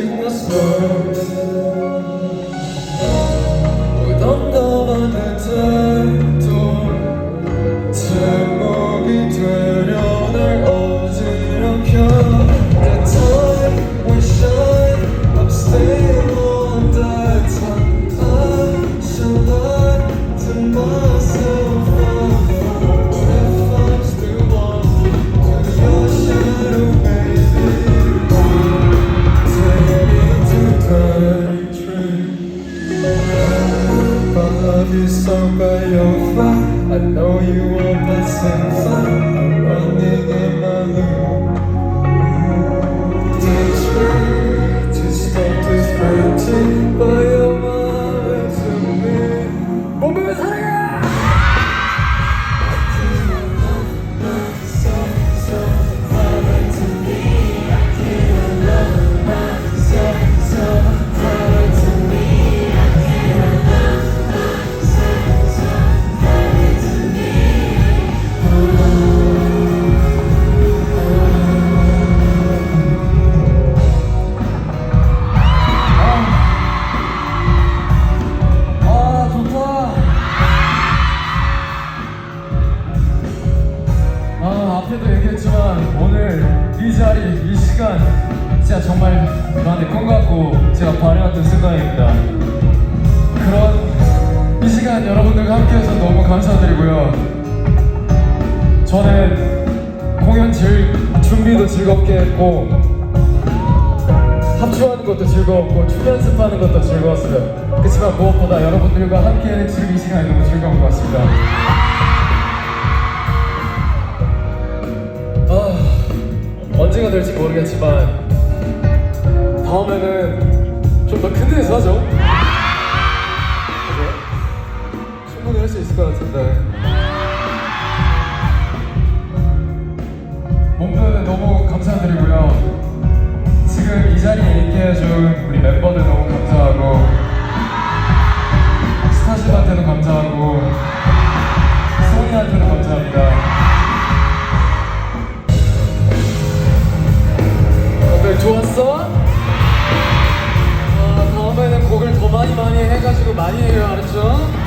sickness The time when shine upstairs on the top I shall lie to myself You're so by your fire. I know you won't pass him. fire. 저한테 꿈 같고 제가 발휘했던 순간입니다. 그런 이 시간 여러분들과 함께해서 너무 감사드리고요. 저는 공연 즐, 준비도 즐겁게 했고 합주하는 것도 즐거웠고 춤 연습하는 것도 즐거웠어요. 그렇지만 무엇보다 여러분들과 함께하는 지금 이 시간이 너무 즐거운 것 같습니다. 언제가 될지 모르겠지만 다음에는 좀 더 큰 데서 하죠. 그죠? 충분히 할 수 있을 것 같은데. 많이 해요 알았죠?